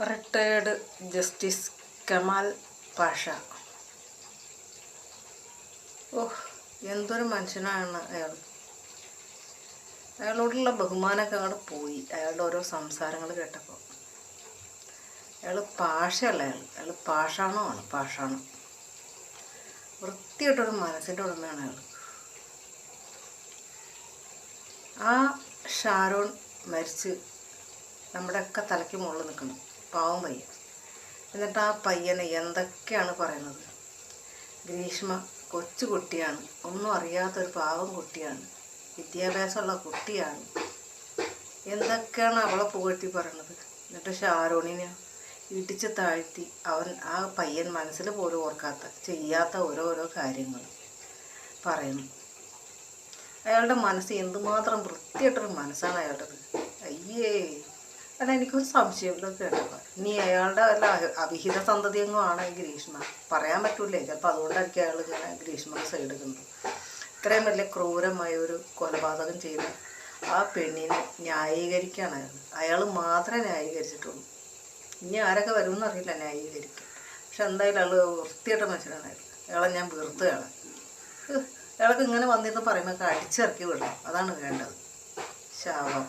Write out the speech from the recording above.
Retired justice Kamal Pasha. ഓഹ് എന്തൊരു മനുഷ്യനാണ് അയാൾ. അയാളോടുള്ള ബഹുമാനമൊക്കെ അങ്ങോട്ട് പോയി അയാളുടെ ഓരോ സംസാരങ്ങൾ കേട്ടപ്പോൾ. അയാൾ പാഷയല്ല അയാൾ അയാൾ പാഷാണോ? ആണ് പാഷാണ്. വൃത്തിയായിട്ടൊരു മനസ്സിന്റെ ഉടമയാണ് അയാൾ. ആ ഷാരോൺ മരിച്ച് നമ്മുടെയൊക്കെ തലയ്ക്ക് മുകളിൽ നിൽക്കണം പാവം പയ്യൻ. എന്നിട്ട് ആ പയ്യനെ എന്തൊക്കെയാണ് പറയുന്നത്? ഗ്രീഷ്മ കൊച്ചു കുട്ടിയാണ്. ഒന്നും അറിയാത്തൊരു പാവം കുട്ടിയാണ്. വിദ്യാഭ്യാസമുള്ള കുട്ടിയാണ്. എന്തൊക്കെയാണ് അവളെ പുകഴ്ത്തി പറയണത്? എന്നിട്ട് ഷാരോണിനെ ഇടിച്ച് താഴ്ത്തി അവൻ ആ പയ്യൻ മനസ്സിൽ പോലും ഓർക്കാത്ത ചെയ്യാത്ത ഓരോരോ കാര്യങ്ങൾ പറയുന്നു. അയാളുടെ മനസ്സ് എന്തുമാത്രം വൃത്തിയായിട്ടൊരു മനസ്സാണ് അയാളുടേത്. അയ്യേ. അല്ല എനിക്കൊരു സംശയം ഇതൊക്കെ ഉണ്ടാവുക ഇനി അയാളുടെ അല്ല അവിഹിത അവിഹിത സന്തതിയെങ്ങും ആണ് ഗ്രീഷ്മ? പറയാൻ പറ്റൂലേ ചിലപ്പോൾ അതുകൊണ്ടായിരിക്കും അയാൾ ഇങ്ങനെ ഗ്രീഷ്മയുടെ കണ്ടു ഇത്രയും വലിയ ക്രൂരമായ ഒരു കൊലപാതകം ചെയ്ത ആ പെണ്ണിനെ ന്യായീകരിക്കുകയാണ് അയാൾ അയാൾ മാത്രമേ ന്യായീകരിച്ചിട്ടുള്ളൂ. ഇനി ആരൊക്കെ വരും അറിയില്ല ന്യായീകരിക്കും പക്ഷെ എന്തായാലും അയാൾ വൃത്തിയായിട്ട് മനുഷ്യനാണ് അയാൾ അയാളെ ഞാൻ വീർത്തുകയാണ് അയാൾക്ക് ഇങ്ങനെ വന്നിരുന്ന് പറയുമ്പോൾ അടിച്ചിറക്കി വിടണം. അതാണ് വേണ്ടത്. ശാപം.